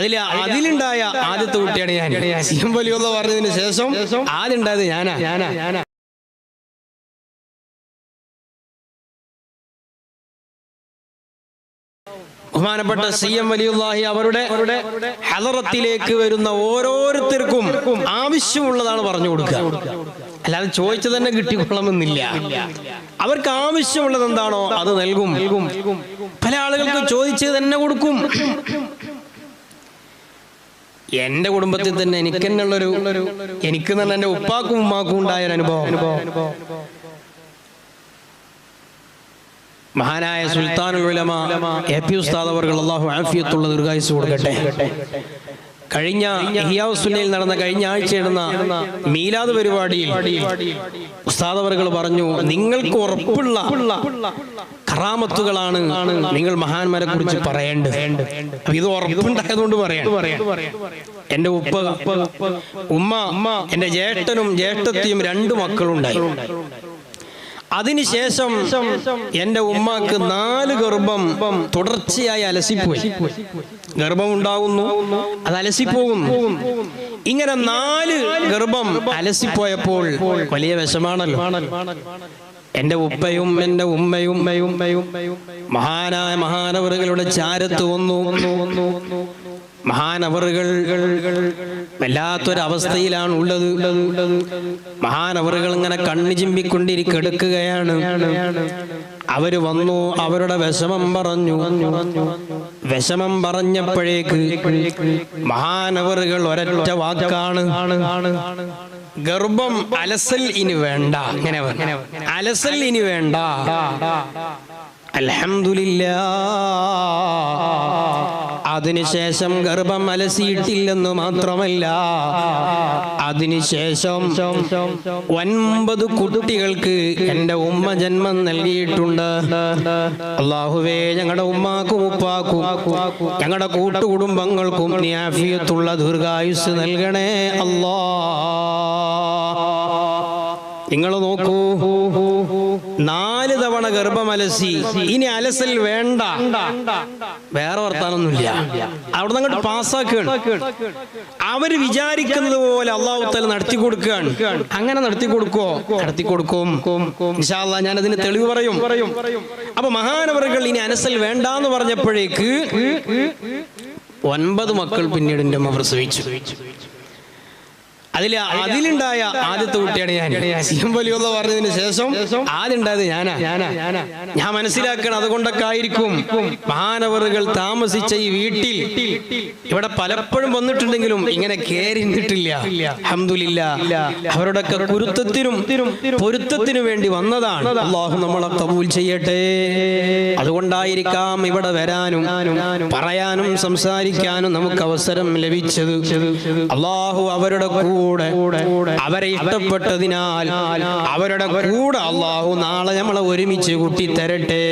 അതിൽ അതിലുണ്ടായ ആദ്യത്തെ കുട്ടിയാണ് ഞാൻ. സി എം വലിയുള്ള പറഞ്ഞതിന് ശേഷം ആദ്യം ഉണ്ടായത് ഞാനാ. ഞാനാ. ഞാനാ. ബഹുമാനപ്പെട്ട സി എം വലിയുല്ലാഹി അവരുടെ ഹലറത്തിലേക്ക് വരുന്ന ഓരോരുത്തർക്കും ആവശ്യമുള്ളതാണ് പറഞ്ഞു കൊടുക്കുക. അല്ലാതെ ചോദിച്ചു തന്നെ കിട്ടിക്കൊള്ളണമെന്നില്ല. അവർക്ക് ആവശ്യമുള്ളത് എന്താണോ അത് നൽകും. പല ആളുകൾക്ക് ചോദിച്ചത് തന്നെ കൊടുക്കും. എന്റെ കുടുംബത്തിൽ തന്നെ എനിക്ക് തന്നെയുള്ളൊരു എനിക്ക് തന്നെ എന്റെ ഉപ്പാക്കും ഉമ്മാക്കും ഉണ്ടായ ഒരു അനുഭവം. മഹാനായ സുൽത്താൻ ഉലമ എ പി ഉസ്താദ് അവർ അള്ളാഹു ആഫിയത്തുള്ള ദീർഘായുസ് കൊടുക്കട്ടെ. കഴിഞ്ഞ ഹിയാസുനയിൽ നടന്ന കഴിഞ്ഞ ആഴ്ച നടന്ന മീലാദ് പരിപാടിയിൽ ഉസ്താദ് പറഞ്ഞു നിങ്ങൾക്ക് ഉറപ്പുള്ള കറാമത്തുകളാണ് നിങ്ങൾ മഹാന്മാരെ കുറിച്ച് പറയേണ്ടത്. ഇത് ഉറപ്പുണ്ടായതുകൊണ്ട് പറയാം. എന്റെ ഉപ്പ ഉമ്മ എന്റെ ജേട്ടനും ജ്യേഷ്ഠത്തിയും രണ്ടു മക്കളുണ്ടായി. അതിനുശേഷം എന്റെ ഉമ്മാക്ക് നാല് ഗർഭം തുടർച്ചയായി അലസിപ്പോയി. ഗർഭം ഉണ്ടാകുന്നു അത് അലസിപ്പോകുന്നു. ഇങ്ങനെ നാല് ഗർഭം അലസിപ്പോയപ്പോൾ വലിയ വിഷമാണല്ലോ. എന്റെ ഉപ്പയും എന്റെ ഉമ്മയും മഹാനായ മഹാനവറുകളുടെ ചാരത്ത് വന്നു. മഹാനവറുകൾ വല്ലാത്തൊരവസ്ഥയിലാണ് ഉള്ളത് മഹാനവറുകൾ ഇങ്ങനെ കണ്ണു ചിമ്പിക്കൊണ്ടിരിക്കെടുക്കുകയാണ് അവർ വന്നു അവരുടെ വിഷമം പറഞ്ഞു. വിഷമം പറഞ്ഞപ്പോഴേക്ക് മഹാനവറുകൾ ഒരൊറ്റ വാക്കാണ്. ഗർഭം അലസൽ ഇനി വേണ്ട. ഇങ്ങനെ. അലസൽ ഇനി വേണ്ട. അൽഹംദുലില്ലാ. അതിനുശേഷം ഗർഭം അലസിയിട്ടില്ലെന്ന് മാത്രമല്ല. അതിനുശേഷം ഒൻപത് കുട്ടികൾക്ക് എന്റെ ഉമ്മ ജന്മം നൽകിയിട്ടുണ്ട്. അള്ളാഹുവേ ഞങ്ങളുടെ ഉമ്മാക്കും ഉപ്പാക്കും ഞങ്ങളുടെ കൂട്ടുകുടുംബങ്ങൾക്കും നീ ആഫിയത്തുള്ള ദീർഘായുസ് നൽകണേ അല്ലാ. നിങ്ങൾ നോക്കൂ. നാല് തവണ ഗർഭമലസി. ഇനി അലസൽ വേണ്ട. വേറെ വർത്താനൊന്നുമില്ല. അവിടെ നിന്ന് അങ്ങോട്ട് പാസ്സാക്കുകയാണ്. അവർ വിചാരിക്കുന്നത് പോലെ അള്ളാഹു തല നടത്തി കൊടുക്കുകയാണ്. അങ്ങനെ നടത്തി കൊടുക്കോ നടത്തി കൊടുക്കും. ഞാൻ അതിന് തെളിവ് പറയും. അപ്പൊ മഹാനവറുകൾ ഇനി അനസൽ വേണ്ട എന്ന് പറഞ്ഞപ്പോഴേക്ക് ഒൻപത് മക്കൾ പിന്നീട് എന്റെ അമ്മ അതിൽ അതിലുണ്ടായ ആദ്യത്തെ കുട്ടിയാണ് ഞാൻ. വലിയുള്ള പറഞ്ഞതിന് ശേഷം ആദ്യണ്ടായത് ഞാനാ. ഞാനാ. ഞാനാ. ഞാൻ മനസ്സിലാക്കണം അതുകൊണ്ടൊക്കെ ആയിരിക്കും. മഹാനവറുകൾ താമസിച്ച ഈ വീട്ടിൽ ഇവിടെ പലപ്പോഴും വന്നിട്ടുണ്ടെങ്കിലും ഇങ്ങനെ കേറിന്നിട്ടില്ല അഹമ്മദില്ല അവരുടെയൊക്കെ കുരുത്തത്തിനും പൊരുത്തത്തിനു വേണ്ടി വന്നതാണ്. അള്ളാഹു നമ്മളെ കബൂൽ ചെയ്യട്ടെ. അതുകൊണ്ടായിരിക്കാം ഇവിടെ വരാനും പറയാനും സംസാരിക്കാനും നമുക്ക് അവസരം ലഭിച്ചത്. അള്ളാഹു അവരുടെ കൂടെ അവരെ ഇഷ്ടപ്പെട്ടതിനാൽ അവരുടെ കൂടെ അള്ളാഹു നാളെ നമ്മളെ ഒരുമിച്ച് കൂട്ടി തരട്ടെ